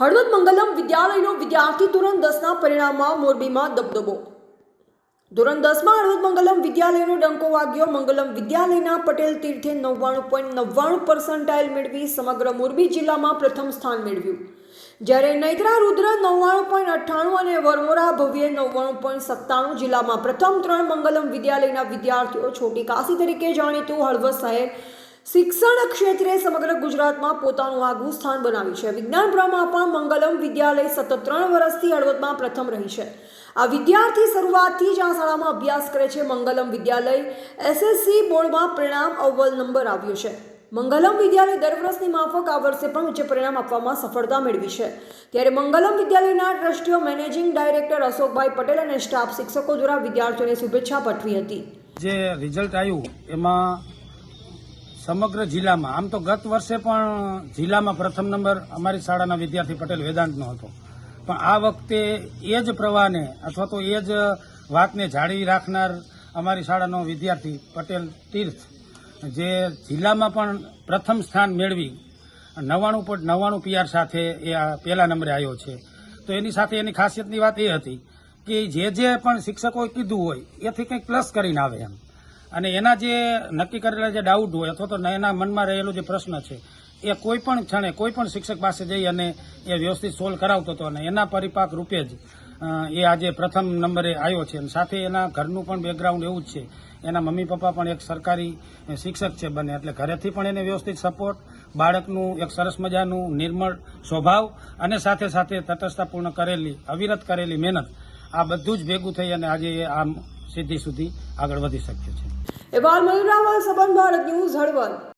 હળવદ મંગલમ વિદ્યાલયનો વિદ્યાર્થી ધોરણ દસના પરિણામમાં મોરબીમાં દબદબો. ધોરણ દસમાં હળવદ મંગલમ વિદ્યાલયનો ડંકો વાગ્યો. મંગલમ વિદ્યાલયના પટેલ તીર્થે નવ્વાણું પોઈન્ટ નવ્વાણું પર્સન્ટાઇલ મેળવી સમગ્ર મોરબી જિલ્લામાં પ્રથમ સ્થાન મેળવ્યું. જ્યારે નૈત્રા રુદ્ર નવ્વાણું પોઈન્ટ અઠ્ઠાણું અને વરમોરા, ભવ્ય નવ્વાણું પોઈન્ટ સત્તાણું જિલ્લામાં પ્રથમ ત્રણ મંગલમ વિદ્યાલયના વિદ્યાર્થીઓ છોટી કાશી તરીકે જાણીતું હળવદ શહેર શિક્ષણ ક્ષેત્રે સમગ્ર ગુજરાતમાં પોતાનું આગવું સ્થાન બનાવ્યું છે. વિજ્ઞાન પ્રમાણ પણ મંગલમ વિદ્યાલય સતત ત્રણ વર્ષથી હળવદમાં પ્રથમ રહી છે. આ વિદ્યાર્થી શરૂઆતથી જ આ શાળામાં અભ્યાસ કરે છે. મંગલમ વિદ્યાલય એસએસસી બોર્ડમાં પરિણામ અવ્વલ નંબર આવ્યો છે. મંગલમ વિદ્યાલય દર વર્ષની માફક આ વર્ષે પણ ઉચ્ચ પરિણામ આપવામાં સફળતા મેળવી છે. ત્યારે મંગલમ વિદ્યાલયના ટ્રસ્ટીઓ મેનેજિંગ ડાયરેક્ટર અશોકભાઈ પટેલ અને સ્ટાફ શિક્ષકો દ્વારા વિદ્યાર્થીઓને શુભેચ્છા પાઠવી હતી. જે રિઝલ્ટ આવ્યું, એમાં સમગ્ર જિલ્લામાં. આમ તો ગત વર્ષે પણ જિલ્લામાં પ્રથમ નંબર અમારી શાળાના વિદ્યાર્થી પટેલ વેદાંતનો હતો. પણ આ વખતે એ જ પ્રવાહને અથવા તો એ જ વાતને જાળવી રાખનાર અમારી શાળાનો વિદ્યાર્થી પટેલ તીર્થ, જે જિલ્લામાં પણ પ્રથમ સ્થાન મેળવી નવ્વાણું પોઈન્ટ નવ્વાણું પીઆર સાથે એ આ પહેલા નંબરે આવ્યો છે. તો એની સાથે એની ખાસિયતની વાત એ હતી કે જે જે પણ શિક્ષકોએ કીધું હોય, એથી કંઈક પ્લસ કરીને આવે એમ. અને એના જે નક્કી કરેલા જે ડાઉટ હોય અથવા તો એના મનમાં રહેલો જે પ્રશ્ન છે, એ કોઈ પણ ક્ષણે કોઈ પણ શિક્ષક પાસે જઈ અને એ વ્યવસ્થિત સોલ્વ કરાવતો હતો અને એના પરિપાક રૂપે જ એ આજે પ્રથમ નંબરે આવ્યો છે. અને સાથે એના ઘરનું પણ બેકગ્રાઉન્ડ એવું જ છે. એના મમ્મી પપ્પા પણ એક સરકારી શિક્ષક છે બને, એટલે ઘરેથી પણ એને વ્યવસ્થિત સપોર્ટ બાળકનું એક સરસ મજાનું નિર્મળ સ્વભાવ અને સાથે સાથે તટસ્થતાપૂર્ણ કરેલી, અવિરત કરેલી મહેનત આ બધું જ ભેગું થઈ અને આજે આમ સિદ્ધિ સુધી આગળ વધી શક્યું છે. એવા મયુરાવલ સંબંધ ભારત ન્યૂઝ હળવદ.